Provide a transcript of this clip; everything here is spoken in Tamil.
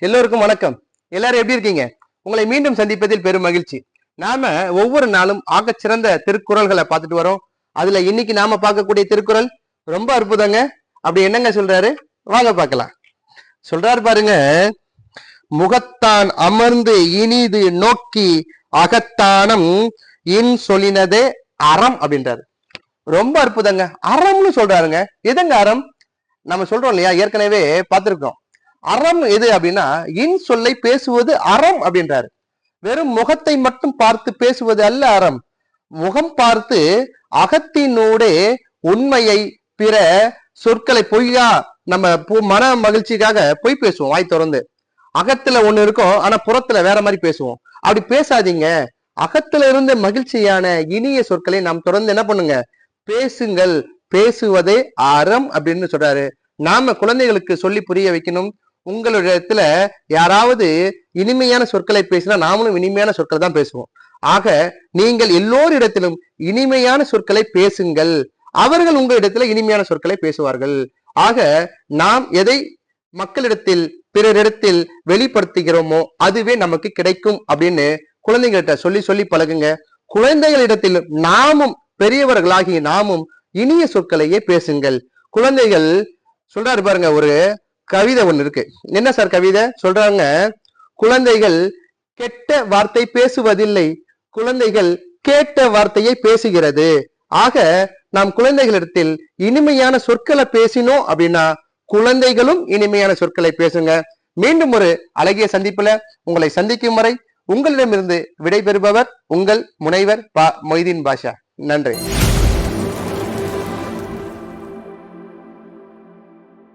எல்லோருக்கும் வணக்கம். எல்லாரும் எப்படி இருக்கீங்க? உங்களை மீண்டும் சந்திப்பதில் பெரும் மகிழ்ச்சி. நாம ஒவ்வொரு நாளும் ஆகச்சிறந்த திருக்குறள்களை பார்த்துட்டு வரோம். அதுல இன்னைக்கு நாம பார்க்கக்கூடிய திருக்குறள் ரொம்ப அற்புதங்க. அப்படி என்னங்க சொல்றாரு? வாங்க பார்க்கலாம். சொல்றாரு பாருங்க. முகத்தான் அமர்ந்து இனிது நோக்கி அகத்தானம் இன் சொல்லினதே அறம் அப்படின்றாரு. ரொம்ப அற்புதங்க. அறம்னு சொல்றாருங்க. எதுங்க அறம்? நம்ம சொல்றோம் இல்லையா? ஏற்கனவே பார்த்திருக்கோம். அறம் எது அப்படின்னா இன் சொல்லை பேசுவது அறம் அப்படின்றாரு. வெறும் முகத்தை மட்டும் பார்த்து பேசுவது அல்ல அறம். முகம் பார்த்து அகத்தினூடே உண்மையை பிற சொற்களை பொய்யா நம்ம பு- மன மகிழ்ச்சிக்காக பொய் பேசுவோம் வாய் திறந்து. அகத்துல ஒண்ணு இருக்கும் ஆனா புறத்துல வேற மாதிரி பேசுவோம். அப்படி பேசாதீங்க. அகத்துல இருந்த மகிழ்ச்சியான இனிய சொற்களை நாம் தொடர்ந்து என்ன பண்ணுங்க? பேசுங்கள். பேசுவதே அறம் அப்படின்னு சொல்றாரு. நாம குழந்தைகளுக்கு சொல்லி புரிய வைக்கணும். உங்களிடத்துல யாராவது இனிமையான சொற்களை பேசினா நாமளும் இனிமையான சொற்களை தான் பேசுவோம். ஆக நீங்கள் எல்லோரிடத்திலும் இனிமையான சொற்களை பேசுங்கள். அவர்கள் உங்களிடத்துல இனிமையான சொற்களை பேசுவார்கள். ஆக நாம் எதை மக்களிடத்தில் பிறரிடத்தில் வெளிப்படுத்துகிறோமோ அதுவே நமக்கு கிடைக்கும் அப்படின்னு குழந்தைங்கள்ட்ட சொல்லி சொல்லி பழகுங்க. குழந்தைகளிடத்தில் நாமும் பெரியவர்களாகிய நாமும் இனிய சொற்களையே பேசுங்கள். குழந்தைகள் சொல்றாரு பாருங்க ஒரு கவிதை ஒன்று இருக்கு. என்ன சார் கவிதை? சொல்றாங்க குழந்தைகள் கெட்ட வார்த்தை பேசுவதில்லை. குழந்தைகள் கேட்ட வார்த்தையை பேசுகிறது. ஆக நாம் குழந்தைகளிடத்தில் இனிமையான சொற்களை பேசினோம் அப்படின்னா குழந்தைகளும் இனிமையான சொற்களை பேசுங்க. மீண்டும் ஒரு அழகிய சந்திப்புல உங்களை சந்திக்கும் வரை உங்களிடமிருந்து விடைபெறுபவர் உங்கள் முனைவர் பா மொய்தீன் பாஷா. நன்றி.